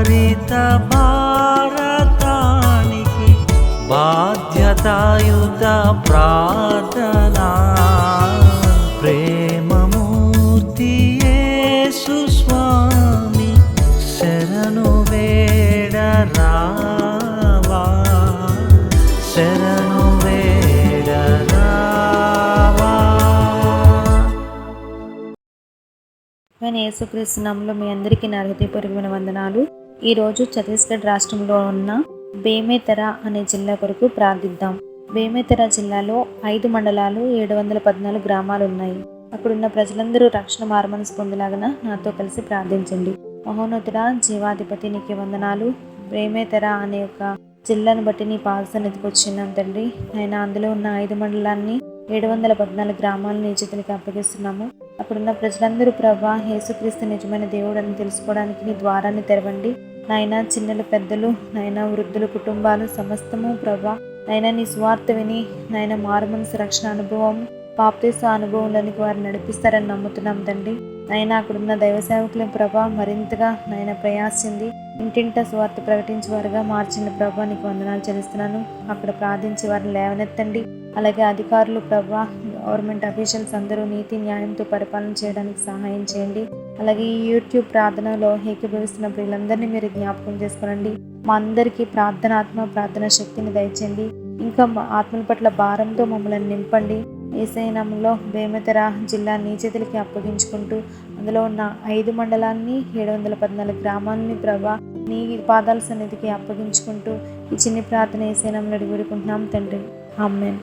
హరిత భారతానికి బాధ్యతాయుత ప్రార్థనా. ప్రేమమూర్తి స్వామి శరణు వేడరా యేసుక్రీస్తు నామంలో మీ అందరికీ నా హృదయపూర్వకమైన వందనాలు. ఈరోజు ఛత్తీస్గఢ్ రాష్ట్రంలో ఉన్న బేమేతర అనే జిల్లా కొరకు ప్రార్థిద్దాం. బేమేతర జిల్లాలో ఐదు మండలాలు ఏడు వందల పద్నాలుగు గ్రామాలు ఉన్నాయి. అక్కడున్న ప్రజలందరూ రక్షణ మార్మనసు పొందలాగన నాతో కలిసి ప్రార్థించండి. మహోన్నతుడ జీవాధిపతి నీకు వందనాలు. బేమేతర అనే ఒక జిల్లాను బట్టి నీ పాద సన్నిధికి వచ్చినాం తండ్రి. ఆయన అందులో ఉన్న ఐదు మండలాన్ని ఏడు వందల పద్నాలుగు గ్రామాలను నీ చేతులకి అప్పగిస్తున్నాము. అక్కడున్న ప్రజలందరూ ప్రభా యేసుక్రీస్తు నిజమైన దేవుడు అని తెలుసుకోవడానికి నీ ద్వారాన్ని తెరవండి. నాయన చిన్నలు పెద్దలు నాయన వృద్ధుల కుటుంబాలు సమస్తము ప్రభా. నాయన నీ స్వార్థ విని నాయన మారుమనసు రక్షణ అనుభవం బాప్తీస అనుభవంలోనికి వారిని నడిపిస్తారని నమ్ముతున్నాం తండ్రి. నాయన అక్కడున్న దైవ సేవకుల ప్రభా మరింతగా నాయన ప్రయాసింది ఇంటింట స్వార్థ ప్రకటించే వారుగా మార్చిన ప్రభా నీకు వందనాలు చెల్లిస్తున్నాను. అక్కడ ప్రార్థించి వారిని లేవనెత్తండి. అలాగే అధికారులు ప్రభా గవర్నమెంట్ అఫీషియల్స్ అందరూ నీతి న్యాయంతో పరిపాలన చేయడానికి సహాయం చేయండి. అలాగే ఈ యూట్యూబ్ ప్రార్థనలో ఏకీభవిస్తున్న ప్రియులందరినీ మీరు జ్ఞాపకం చేసుకోనండి. మా అందరికీ ప్రార్థన ఆత్మ ప్రార్థన శక్తిని దయచేయండి. ఇంకా మా ఆత్మల పట్ల భారంతో మమ్మల్ని నింపండి. ఏసైనంలో బేమెతర జిల్లా నీచేతులకి అప్పగించుకుంటూ అందులో ఉన్న ఐదు మండలాన్ని ఏడు వందల పద్నాలుగు గ్రామాన్ని ప్రభా నీ పాదాల సన్నిధికి అప్పగించుకుంటూ ఈ చిన్ని ప్రార్థన ఏసైనంలో అడిగి వేడుకుంటున్నాం తండ్రి. అమ్మేన్